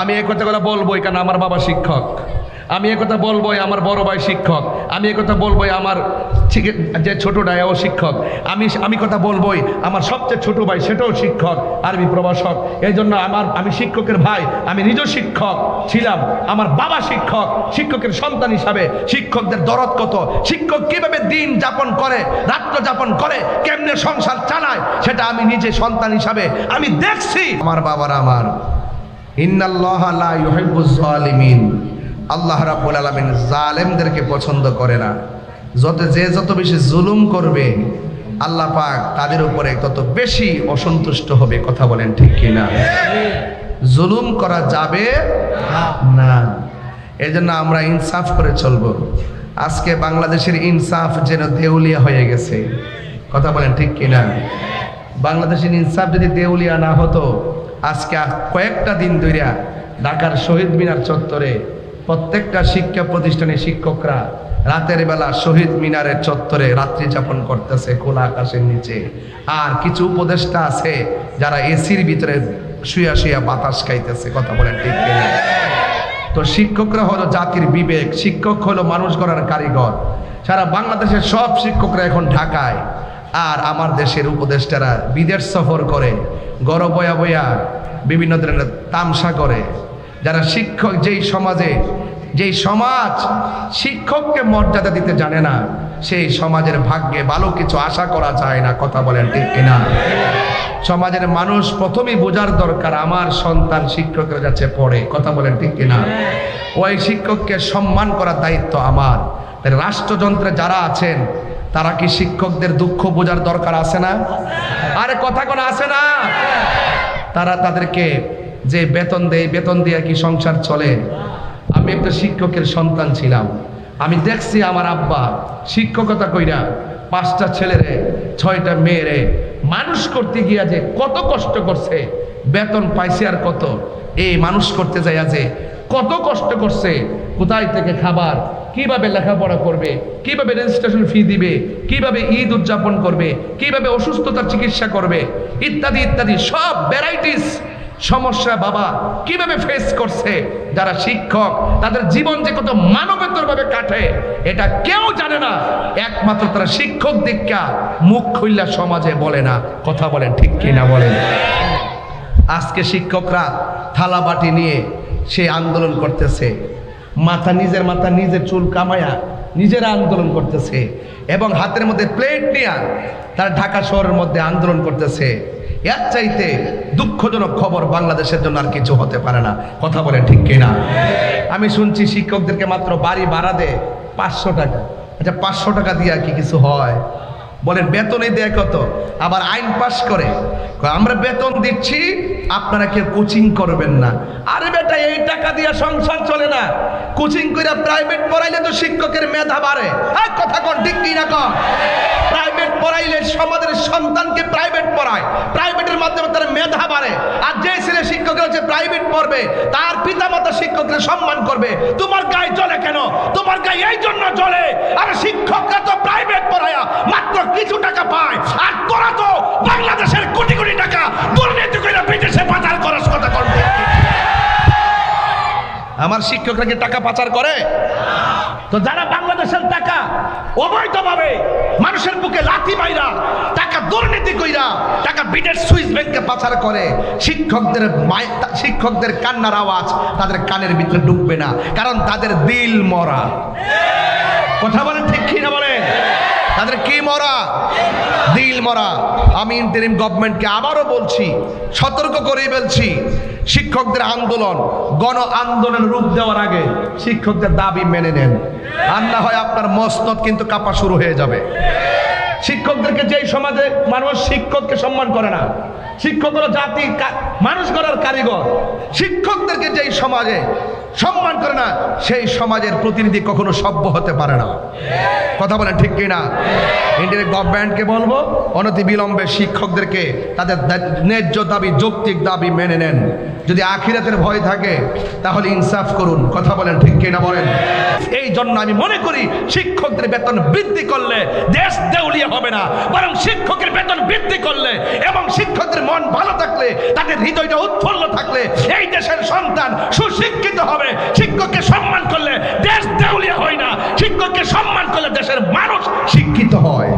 আমি এই কথাগুলো বলবোই কারণ আমার বাবা শিক্ষক? আমি কথা বলবোই আমার বড় ভাই শিক্ষক। আমি কথা বলবোই আমার যে ছোটটা ও শিক্ষক। আমি আমি কথা বলবোই আমার সবচেয়ে ছোট ভাই, সেটাও শিক্ষক, আরবি প্রভাষক। এই জন্য আমার, আমি শিক্ষকের ভাই, আমি নিজ শিক্ষক ছিলাম। আমার বাবা শিক্ষক, শিক্ষকের সন্তান হিসাবে শিক্ষকদের দরদ কত? শিক্ষক কীভাবে দিন যাপন করে, রাত্র যাপন করে, কেমনে সংসার চালায়, সেটা আমি নিজে সন্তান হিসাবে আমি দেখছি। আমার বাবার আমার জালিমিন আল্লাহ রাব্বুল আলামিন জালেমদেরকে পছন্দ করে না। যত যে যত বেশি জুলুম করবে, আল্লাহ পাক তাদের উপরে তত বেশি অসন্তুষ্ট হবে, কথা বলেন ঠিক কি না জুলুম করা যাবে না। এই জন্য আমরা ইনসাফ করে চলবো। আজকে বাংলাদেশের ইনসাফ যেন দেউলিয়া হয়ে গেছে। কথা বলেন ঠিক কি না বাংলাদেশের ইনসাফ যদি দেউলিয়া না হতো আজকে কয়েকটা দিন ধরিয়া ঢাকার শহীদ মিনার চত্বরে প্রত্যেকটা শিক্ষা প্রতিষ্ঠানের শিক্ষকরা রাতের বেলা শহীদ মিনারের চত্বরে রাত্রি যাপন করতেছে খোলা আকাশের নিচে। আর কিছু উপদেষ্টা আছে যারা এসির ভিতরে শুয়া শুয়া বাতাস খাইতেছে, কথা বলেন ঠিক তো শিক্ষকরা হলো জাতির বিবেক, শিক্ষক হলো মানুষ গড়ার কারিগর। সারা বাংলাদেশের সব শিক্ষকরা এখন ঢাকায়। আর আমার দেশের উপদেষ্টারা বিদেশ সফর করে গড় বয়া বয়া বিভিন্ন ধরনের তামসা করে। যারা শিক্ষক, যেই সমাজে, যেই সমাজ শিক্ষককে মর্যাদা দিতে জানে না, সেই সমাজের ভাগ্যে ভালো কিছু আশা করা যায় না, কথা বলেন ঠিক কিনা? সমাজের মানুষ প্রথমেই বোঝার দরকার, আমার সন্তান শিক্ষকের কাছে পড়ে, কথা বলেন ঠিক কিনা? ওই শিক্ষককে সম্মান করার দায়িত্ব আমার। তাই রাষ্ট্রযন্ত্রে যারা আছেন, তারা কি শিক্ষকদের দুঃখ বোঝার দরকার আছে না? আরে কথা কোনো আছে না? তারা তাদেরকে যে বেতন দেয়, বেতন দিয়ে কি সংসার চলে? আমি একটা শিক্ষকের সন্তান ছিলাম। আমি দেখছি আমার আব্বা শিক্ষকতা কইরা পাঁচটা ছেলেরে, ছয়টা মেয়েরে মানুষ করতে গিয়া যে কত কষ্ট করছে, বেতন পাইছে আর কত। এই মানুষ করতে যাইয়া যে কত কষ্ট করছে, কোথায় থেকে খাবার, কীভাবে লেখাপড়া করবে, কীভাবে রেজিস্ট্রেশন ফি দিবে, কীভাবে ঈদ উদযাপন করবে, কীভাবে অসুস্থতার চিকিৎসা করবে, ইত্যাদি ইত্যাদি, সব ভ্যারাইটিস সমস্যা বাবা কীভাবে ফেস করছে, যারা শিক্ষক, তাদের জীবন যে কত মানবেতর ভাবে কাটে, এটা কেউ জানে না। একমাত্র তারা শিক্ষক দীক্ষা, মুখ খুললা সমাজে বলে না। কথা বলেন ঠিক কিনা বলেন? আজকে শিক্ষকরা থালা বাটি নিয়ে সে আন্দোলন করতেছে। মাথা নিজের মাথা নিজের চুল কামায়া নিজেরা আন্দোলন করতেছে এবং হাতের মধ্যে প্লেট নিয়ে তারা ঢাকা শহরের মধ্যে আন্দোলন করতেছে। এর চাইতে দুঃখজনক খবর বাংলাদেশের জন্য আর কিছু হতে পারে না। কথা বলে ঠিক কিনা? আমি শুনছি শিক্ষকদেরকে মাত্র বাড়ি ভাড়া দেয় পাঁচশো টাকা। আচ্ছা পাঁচশো টাকা দিয়ে কি কিছু হয়? বলেন বেতনে দেয় কত? আবার আইন পাস করে। আমরা বেতন দিচ্ছি, আপনারা কেউ কোচিং করবেন না। আরে বেটা, এই টাকা দিয়ে সংসার চলে না। কোচিং করে প্রাইভেট পড়াইলে তো শিক্ষকের মেধা বাড়ে। এই কথা কর ঠিক কি না কন? প্রাইভেট পড়াইলে সমাজের সন্তানকে প্রাইভেট পড়ায়। প্রাইভেটের মাধ্যমে তার মেধা বাড়ে। আর যে ছেলে শিক্ষকের হচ্ছে প্রাইভেট পড়বে, তার পিতামাতা শিক্ষককে সম্মান করবে। তোমার গায়ে চলে কেন? তোমার গায়ে এই জন্য চলে আর শিক্ষকরা তো প্রাইভেট পড়ায়া, মাত্র কিছু টাকা পায়। আর তোরা তো বাংলাদেশের কোটি কোটি টাকা দুর্নীতি করে বিদেশে পাচার করার কথা করবে আমার শিক্ষকরা কি টাকা পাচার করে? তো যারা বাংলাদেশের টাকা অবৈধভাবে মানুষের বুকে লাথি মাইরা, টাকা দুর্নীতি কইরা, টাকা বিটের সুইস ব্যাংকে পাচার করে, শিক্ষকদের শিক্ষকদের কান্নার আওয়াজ তাদের কানের ভিতরে ঢুকবে না, কারণ তাদের দিল মরা। কথা বলেন ঠিক কিনা বলেন? তাদের কি মরা? দিল মরা। আমি ইন্টারিম গভর্নমেন্টকে আবারও বলছি, সতর্ক করেই বলছি, শিক্ষকদের আন্দোলন, গণ আন্দোলনের রূপ দেওয়ার আগে শিক্ষকদের দাবি মেনে নেন। আর না হয় আপনার মসনদ কিন্তু কাপা শুরু হয়ে যাবে। শিক্ষকদেরকে যেই সমাজে মানুষ শিক্ষককে সম্মান করে না, শিক্ষক হলো জাতি মানুষ গড়ার কারিগর। শিক্ষকদেরকে যেই সমাজে সম্মান করে না, সেই সমাজের প্রতিনিধি কখনো সভ্য হতে পারে না। কথা বলেন ঠিক কিনা? ইন্ডিয়ান গভর্নমেন্টকে বলব অনতি বিলম্বে শিক্ষকদেরকে তাদের ন্যায্য দাবি, যৌক্তিক দাবি মেনে নেন। যদি আখিরাতের ভয় থাকে, তাহলে ইনসাফ করুন। কথা বলেন ঠিক কিনা বলেন? এই জন্য আমি মনে করি, শিক্ষকদের বেতন বৃদ্ধি করলে দেশ দেউলিয়া হবে না। বরং শিক্ষকের বেতন বৃদ্ধি করলে এবং শিক্ষকদের মন ভালো থাকলে, তাদের হৃদয়টা উৎফুল্ল থাকলে, এই দেশের সন্তান সুশিক্ষিত হবে। শিক্ষককে সম্মান করলে দেশ দেউলিয়া হয় না। শিক্ষককে সম্মান করলে দেশের মানুষ শিক্ষিত হয়।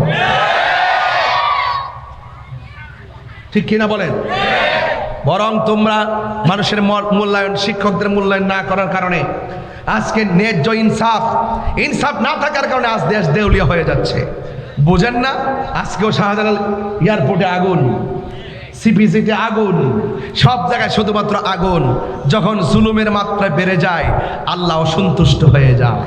ঠিক কিনা বলেন? বরং তোমরা মানুষের মূল্যায়ন, শিক্ষকদের মূল্যায়ন না করার কারণে আজকে ন্যায্য ইনসাফ ইনসাফ না থাকার কারণে আজ দেশ দেউলিয়া হয়ে যাচ্ছে। বুঝেন না? আজকেও শাহজালাল এয়ারপোর্টে আগুন। সিপিসিতে আগুন। সব জায়গায় শুধুমাত্র আগুন। যখন জুলুমের মাত্রা বেড়ে যায়, আল্লাহ অসন্তুষ্ট হয়ে যায়।